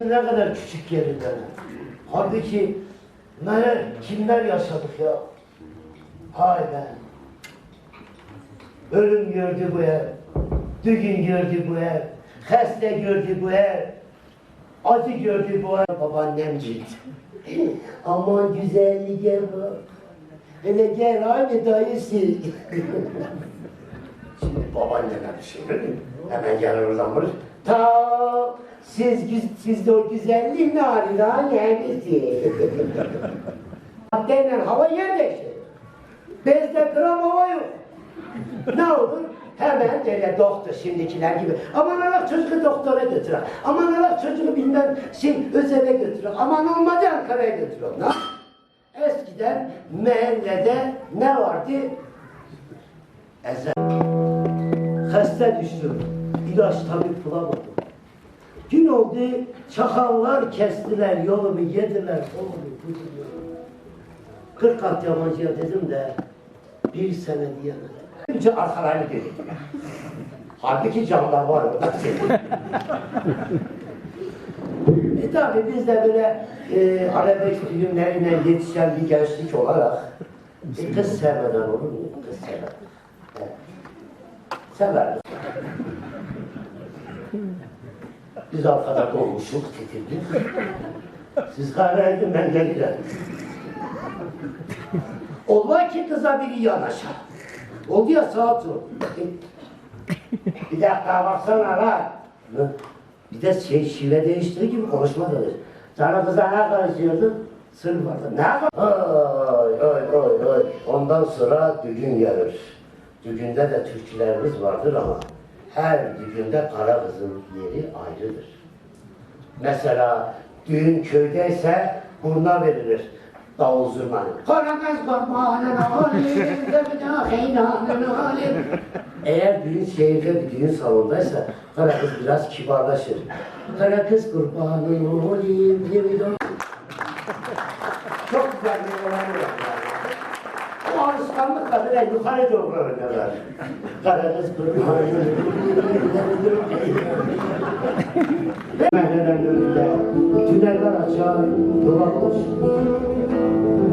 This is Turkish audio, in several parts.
Ne kadar küçük gelirler. Halbuki ne kimler yaşadık ya? Hay. Ölüm gördü bu ev. Düğün gördü bu ev. Heste gördü bu ev. Acı gördü bu ev. Babaannem cildi. Aman güzelliğe bak. Hele gel aynı dayısı. Şimdi babaanneme bir şey. Hemen gelir oradan vurur. Ta siz, siz de o güzelliğin halinde yenisi. Maddeyle hava yerleşir. Bezde gram hava yok. ne olur? Hemen böyle doktor şimdikiler gibi. Aman Allah çocuğu doktora götürün. Aman Allah çocuğu bilmem şey özele götürün. Aman olmadı Ankara'ya götürün. Ne? Eskiden mahallede ne vardı? Ezel. Hasta düştüm. İlaç tabi bulamadım. Gün oldu, çakallar kestiler, yolumu yediler, kolumu kuduruyor. Kırk kat yabancıya dedim de bir sene diyemedim. Önce arkalarını dedim. Halbuki camlar var orada. tabi biz de böyle e, arabesk filmlerine yetişen bir gençlik olarak e, kız sevmeden olur mu? Kız sevmeden. Evet. Sever. Biz arkada dolmuşuk, titirdik. Siz kahve edin, ben gelirim. Olma ki kıza biri yanaşa. Oldu ya saat o. bir dakika baksana lan. Bir de şey şive değiştirir gibi konuşma da Sana kıza ne karışıyordun? Sır vardı. Ne? Oy oy oy oy. Ondan sonra düğün gelir. Düğünde de türkülerimiz vardır ama her düğünde kara kızın yeri ayrıdır. Mesela düğün köydeyse burna verilir. Davul kurbanın olayım, zebda heyranın olayım. Eğer düğün şehirde düğün salondaysa kara kız biraz kibarlaşır. Kara kız kurbanın olayım, zebda Çok güzel bir olay var. O alışkanlıkla böyle yukarı doğru oynarlar. Kara kız kurbanın Mehmet'in önünde tüneller açar, yola koş.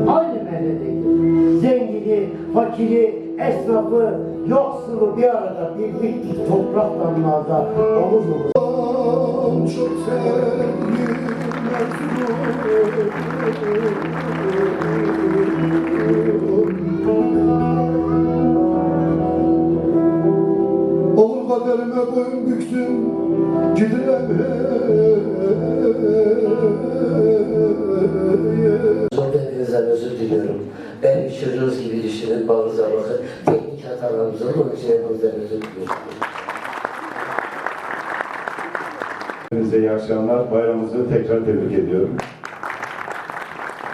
Aynı Mehmet'in zengini, fakiri, esnafı, yoksulu bir arada bir bitki toprak damlarda omuz omuz. Çok Olur kaderime boyun büksün Gidirem diliyorum. Ben çocuğunuz gibi düşünün, bağınıza bakın. Teknik hatalarımız olur, için hepinizden özür diliyorum. Hepinize iyi akşamlar. Bayramınızı tekrar tebrik ediyorum.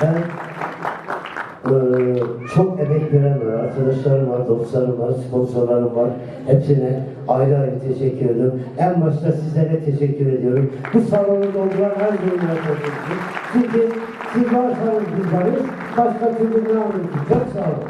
Ben eee, çok emek veren var, arkadaşlarım var, dostlarım var, sponsorlarım var. Hepsine ayrı ayrı teşekkür ediyorum. En başta sizlere teşekkür ediyorum. Bu salonu dolduran her birine teşekkür ederim. Çünkü siz varsanız biz varız, başka türlü ne anlatayım? Çok sağ olun.